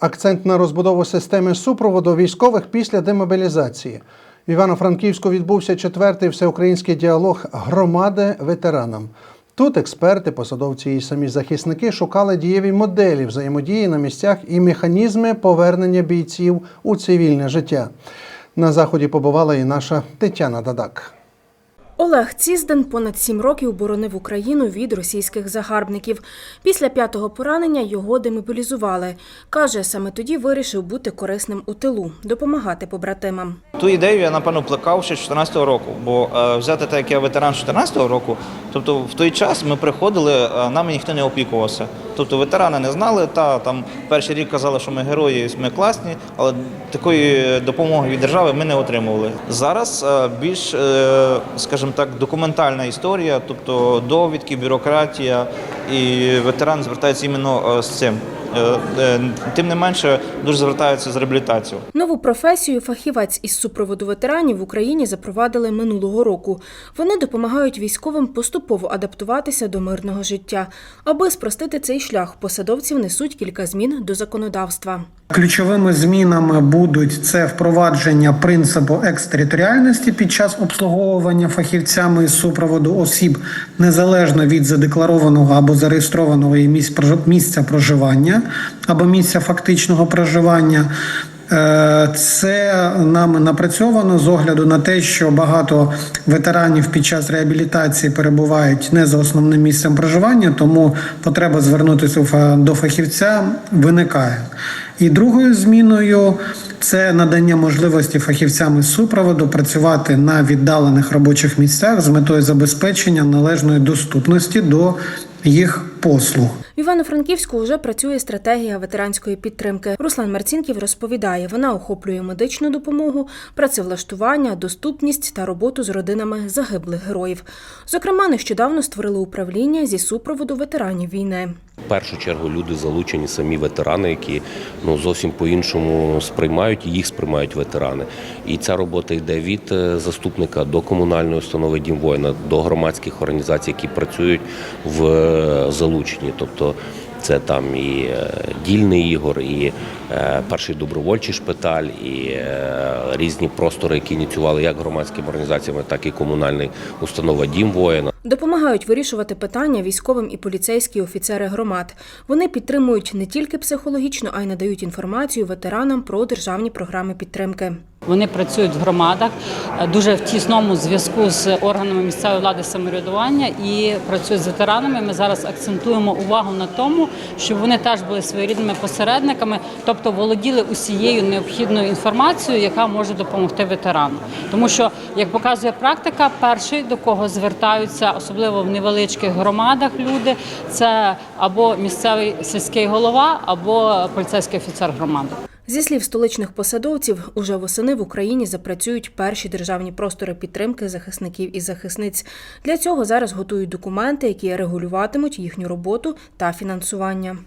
Акцент на розбудову системи супроводу військових після демобілізації. В Івано-Франківську відбувся четвертий всеукраїнський діалог громади ветеранам. Тут експерти, посадовці і самі захисники шукали дієві моделі взаємодії на місцях і механізми повернення бійців у цивільне життя. На заході побувала і наша Тетяна Дадак. Олег Цізден понад сім років боронив Україну від російських загарбників. Після п'ятого поранення його демобілізували. Каже, саме тоді вирішив бути корисним у тилу, допомагати побратимам. Ту ідею я напевно плекав ще з 14-го року, бо е, взяти так, як я ветеран з 14-го року, тобто в той час ми приходили, е, нами ніхто не опікувався. Тобто ветерани не знали, та там перший рік казали, що ми герої, ми класні, але такої допомоги від держави ми не отримували. Зараз е, більш, е, скажімо так, документальна історія, тобто довідки, бюрократія, і ветеран звертається іменно е, з цим. Е, е, Тим не менше, дуже звертаються з реабілітацією. Нову професію фахівець із супроводу ветеранів в Україні запровадили минулого року. Вони допомагають військовим поступово адаптуватися до мирного життя. Аби спростити цей шлях, посадовці внесуть кілька змін до законодавства. Ключовими змінами будуть це впровадження принципу екстериторіальності під час обслуговування фахівцями із супроводу осіб незалежно від задекларованого або зареєстрованого місця проживання або місця фактичного проживання. Е, Це нами напрацьовано з огляду на те, що багато ветеранів під час реабілітації перебувають не за основним місцем проживання, тому потреба звернутися до фахівця виникає. І другою зміною це надання можливості фахівцям із супроводу працювати на віддалених робочих місцях з метою забезпечення належної доступності до їх послуг. В Івано-Франківську вже працює стратегія ветеранської підтримки. Руслан Марцінків розповідає, вона охоплює медичну допомогу, працевлаштування, доступність та роботу з родинами загиблих героїв. Зокрема, нещодавно створили управління зі супроводу ветеранів війни. Першу чергу люди залучені самі ветерани, які ну зовсім по-іншому сприймають їх сприймають ветерани. І ця робота йде від е, заступника до комунальної установи Дім воїна, до громадських організацій, які працюють в е, залученні. Тобто це там і е, дільний ігор, і перший добровольчий шпиталь, і різні простори, які ініціювали як громадськими організаціями, так і комунальна установа Дім воїна. Допомагають вирішувати питання військовим і поліцейські офіцери громад. Вони підтримують не тільки психологічно, а й надають інформацію ветеранам про державні програми підтримки. Вони працюють в громадах е, дуже в тісному зв'язку з органами місцевої влади самоврядування і працюють з ветеранами. Ми зараз акцентуємо увагу на тому, щоб вони теж були своєрідними посередниками, тобто володіли усією необхідною інформацією, яка може допомогти ветерану. Тому що, як показує практика, перший до кого звертаються, особливо в невеличких громадах, люди це або місцевий сільський голова, або поліцейський офіцер громади. Зі слів столичних посадовців, уже восени в Україні запрацюють перші державні простори підтримки захисників і захисниць. Для цього зараз готують документи, які регулюватимуть їхню роботу та фінансування.